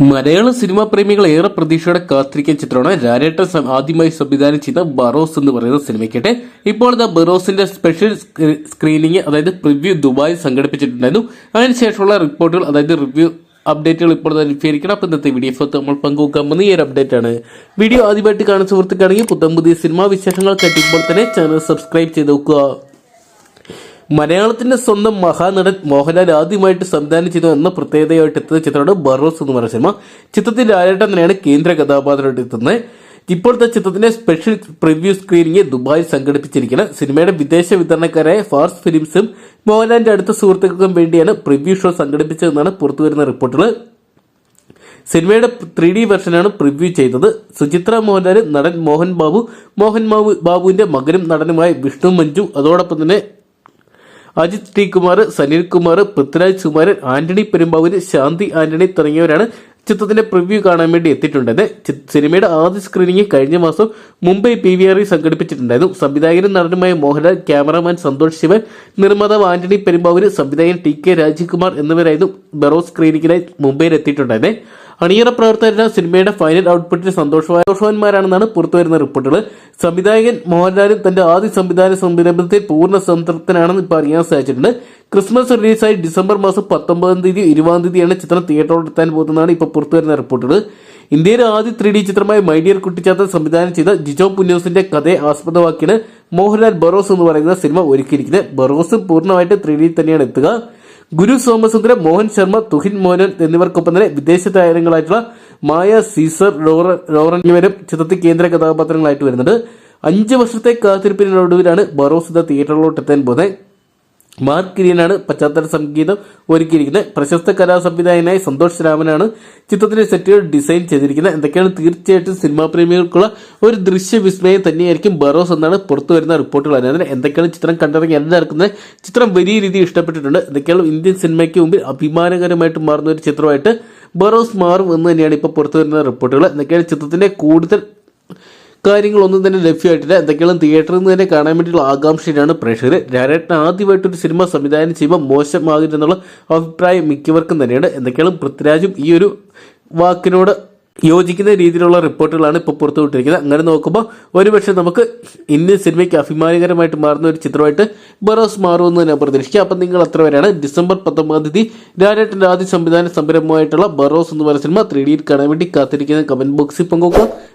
മലയാള cinema പ്രേമികൾ ഏറെ പ്രതീക്ഷയോടെ കാത്തിരിക്കുന്ന ചിത്രമാണ് രാരേട്ടൻ ആദ്യമായി സംവിധാനം ചെയ്ത ബറോസ് എന്ന് പറയുന്ന സിനിമയ്ക്കട്ടെ ഇപ്പോൾ ദ ബറോസിന്റെ സ്പെഷ്യൽ സ്ക്രീ- സ്ക്രീനിങ് അതായത് പ്രിവ്യൂ ദുബായിൽ സംഘടിപ്പിച്ചിട്ടുണ്ടായിരുന്നു. അതിനുശേഷമുള്ള റിപ്പോർട്ടുകൾ അതായത് റിവ്യൂ അപ്ഡേറ്റുകൾ ഇപ്പോൾ ലഭ്യമായിരിക്കണം. അപ്പം ഇന്നത്തെ വീഡിയോ നമ്മൾ പങ്കുവെക്കാൻ പോകുന്ന ഈ ഒരു അപ്ഡേറ്റ് ആണ്. വീഡിയോ ആദ്യമായിട്ട് കാണുന്ന സുഹൃത്തുക്കാണെങ്കിൽ പുത്തം പുതിയ സിനിമാ വിശേഷങ്ങൾ കെട്ടിപ്പോൾ തന്നെ ചാനൽ സബ്സ്ക്രൈബ് ചെയ്ത് വെക്കുക മലയാളത്തിന്റെ സ്വന്തം മഹാനടൻ മോഹൻലാൽ ആദ്യമായിട്ട് സംവിധാനം ചെയ്തു എന്ന പ്രത്യേകതയായിട്ട് എത്തുന്ന ചിത്രമാണ് ബറോസ് എന്ന് പറയുന്ന സിനിമ. ചിത്രത്തിൽ ലാലേട്ടൻ തന്നെയാണ് കേന്ദ്ര കഥാപാത്രമായിട്ട് എത്തുന്നത്. ഇപ്പോഴത്തെ ചിത്രത്തിന്റെ സ്പെഷ്യൽ പ്രിവ്യൂ സ്ക്രീനിംഗ് ദുബായിൽ സംഘടിപ്പിച്ചിരിക്കുന്നത് സിനിമയുടെ വിദേശ വിതരണക്കാരായ ഫാർസ് ഫിലിംസും മോഹൻലാലിന്റെ അടുത്ത സുഹൃത്തുക്കൾക്കും വേണ്ടിയാണ് പ്രിവ്യൂ ഷോ സംഘടിപ്പിച്ചതെന്നാണ് പുറത്തുവരുന്ന റിപ്പോർട്ടുകൾ. സിനിമയുടെ ത്രീ ഡി വെർഷനാണ് പ്രിവ്യൂ ചെയ്തത്. സുചിത്ര മോഹൻലാൽ നടൻ മോഹൻ ബാബു മോഹൻ ബാബു ബാബുവിന്റെ മകനും നടനുമായ വിഷ്ണു മഞ്ജു അതോടൊപ്പം തന്നെ അജിത് ടി കുമാർ സനിൽ കുമാർ പൃഥ്വിരാജ് കുമാരൻ ആന്റണി പെരുമ്പാവൂര് ശാന്തി ആന്റണി തുടങ്ങിയവരാണ് ചിത്രത്തിന്റെ പ്രിവ്യൂ കാണാൻ വേണ്ടി എത്തിയിട്ടുണ്ടത് സിനിമയുടെ ആദ്യ സ്ക്രീനിംഗ് കഴിഞ്ഞ മാസം മുംബൈ പി വി ആറിൽ സംഘടിപ്പിച്ചിട്ടുണ്ടായിരുന്നു. സംവിധായകനും നടനുമായ മോഹൻലാൽ ക്യാമറമാൻ സന്തോഷ് ശിവൻ നിർമ്മാതാവ് ആന്റണി പെരുമ്പാവൂര് സംവിധായകൻ ടി കെ രാജീവ് കുമാർ എന്നിവരായിരുന്നു ബെറോ സ്ക്രീനിങ്ങിനായി മുംബൈയിൽ എത്തിയിട്ടുണ്ടായിരുന്നത് അണിയറ പ്രവർത്തകരുടെ സിനിമയുടെ ഫൈനൽ ഔട്ട്പുട്ടിൽ സന്തോഷമായ സന്തോഷവാന്മാരാണെന്നാണ് പുറത്തുവരുന്ന റിപ്പോർട്ടുകൾ. സംവിധായകൻ മോഹൻലാലും തന്റെ ആദ്യ സംവിധാന സംരംഭത്തിൽ പൂർണ സംതൃപ്തനാണെന്ന് ഇപ്പോൾ അറിയാൻ സാധിച്ചിട്ടുണ്ട്. ക്രിസ്മസ് റിലീസായി ഡിസംബർ മാസം പത്തൊമ്പതാം തീയതി ഇരുപതാം തീയതിയാണ് ചിത്രം തിയേറ്ററിൽ എത്താൻ പോകുന്നതാണ് ഇപ്പോൾ പുറത്തുവരുന്ന റിപ്പോർട്ടുകൾ. ഇന്ത്യയിലെ ആദ്യ ത്രീ ഡി ചിത്രമായ മൈഡിയർ കുട്ടിച്ചാത്തൻ സംവിധാനം ചെയ്ത ജിജോ പുന്നോസിന്റെ കഥയെ ആസ്പദമാക്കിയാണ് മോഹൻലാൽ ബറോസ് എന്ന് പറയുന്ന സിനിമ ഒരുക്കിയിരിക്കുന്നത്. ബറോസ് പൂർണമായിട്ട് ത്രീ ഡി തന്നെയാണ് എത്തുക. ഗുരു സോമസുന്ദരം മോഹൻ ശർമ്മ തുഹിൻ മോഹനൻ എന്നിവർക്കൊപ്പം തന്നെ വിദേശ താരങ്ങളായിട്ടുള്ള മായ സീസർ ലോറൻ എന്നിവരും ചിത്രത്തിൽ കേന്ദ്ര കഥാപാത്രങ്ങളായിട്ട് വരുന്നുണ്ട്. അഞ്ച് വർഷത്തെ കാത്തിരിപ്പിനൊടുവിലാണ് ബറോസ് തിയേറ്ററിലോട്ട് എത്താൻ പോകുന്നത്. മാർക്ക് കിരീനാണ് പശ്ചാത്തല സംഗീതം ഒരുക്കിയിരിക്കുന്നത്. പ്രശസ്ത കലാ സംവിധായകനായ സന്തോഷ് രാമനാണ് ചിത്രത്തിന്റെ സെറ്റുകൾ ഡിസൈൻ ചെയ്തിരിക്കുന്നത്. എന്തൊക്കെയാണ് തീർച്ചയായിട്ടും സിനിമാ പ്രേമികൾക്കുള്ള ഒരു ദൃശ്യവിസ്മയം തന്നെയായിരിക്കും ബറോസ് എന്നാണ് പുറത്തു വരുന്ന റിപ്പോർട്ടുകൾ. അതിന് എന്തൊക്കെയാണ് ചിത്രം കണ്ടിറങ്ങി എല്ലാവർക്കും ചിത്രം വലിയ രീതിയിൽ ഇഷ്ടപ്പെട്ടിട്ടുണ്ട്. എന്തൊക്കെയാണ് ഇന്ത്യൻ സിനിമയ്ക്ക് മുമ്പിൽ അഭിമാനകരമായിട്ട് മാറുന്ന ഒരു ചിത്രമായിട്ട് ബറോസ് മാറും എന്ന് തന്നെയാണ് ഇപ്പോൾ പുറത്തു വരുന്ന റിപ്പോർട്ടുകൾ. എന്തൊക്കെയാണ് ചിത്രത്തിന്റെ കൂടുതൽ കാര്യങ്ങളൊന്നും തന്നെ ലഭ്യമായിട്ടില്ല. എന്തൊക്കെയാണ് തിയേറ്ററിൽ നിന്ന് തന്നെ കാണാൻ വേണ്ടിയുള്ള ആകാംക്ഷയിലാണ് പ്രേക്ഷകർ. രാരേട്ടൻ ആദ്യമായിട്ട് ഒരു സിനിമ സംവിധാനം ചെയ്യുമ്പോൾ മോശമാകില്ലെന്നുള്ള അഭിപ്രായം മിക്കവർക്കും തന്നെയാണ്. എന്തൊക്കെയാണ് പൃഥ്വിരാജും ഈ ഒരു വാക്കിനോട് യോജിക്കുന്ന രീതിയിലുള്ള റിപ്പോർട്ടുകളാണ് ഇപ്പോൾ പുറത്തുവിട്ടിരിക്കുന്നത്. അങ്ങനെ നോക്കുമ്പോൾ ഒരുപക്ഷെ നമുക്ക് ഇന്ത്യൻ സിനിമയ്ക്ക് അഭിമാനകരമായിട്ട് മാറുന്ന ഒരു ചിത്രമായിട്ട് ബറോസ് മാറുമെന്ന് ഞാൻ പ്രതീക്ഷിക്കുക അപ്പം നിങ്ങൾ അത്ര വരെയാണ് ഡിസംബർ പത്തൊമ്പതാം തീയതി രാജേട്ടന്റെ ആദ്യ സംവിധാന സംരംഭമായിട്ടുള്ള ബറോസ് എന്ന് പറയുന്ന സിനിമ ത്രീ ഡിയിൽ കാണാൻ വേണ്ടി കാത്തിരിക്കുന്ന കമന്റ് ബോക്സിൽ പങ്കുവെക്കുക.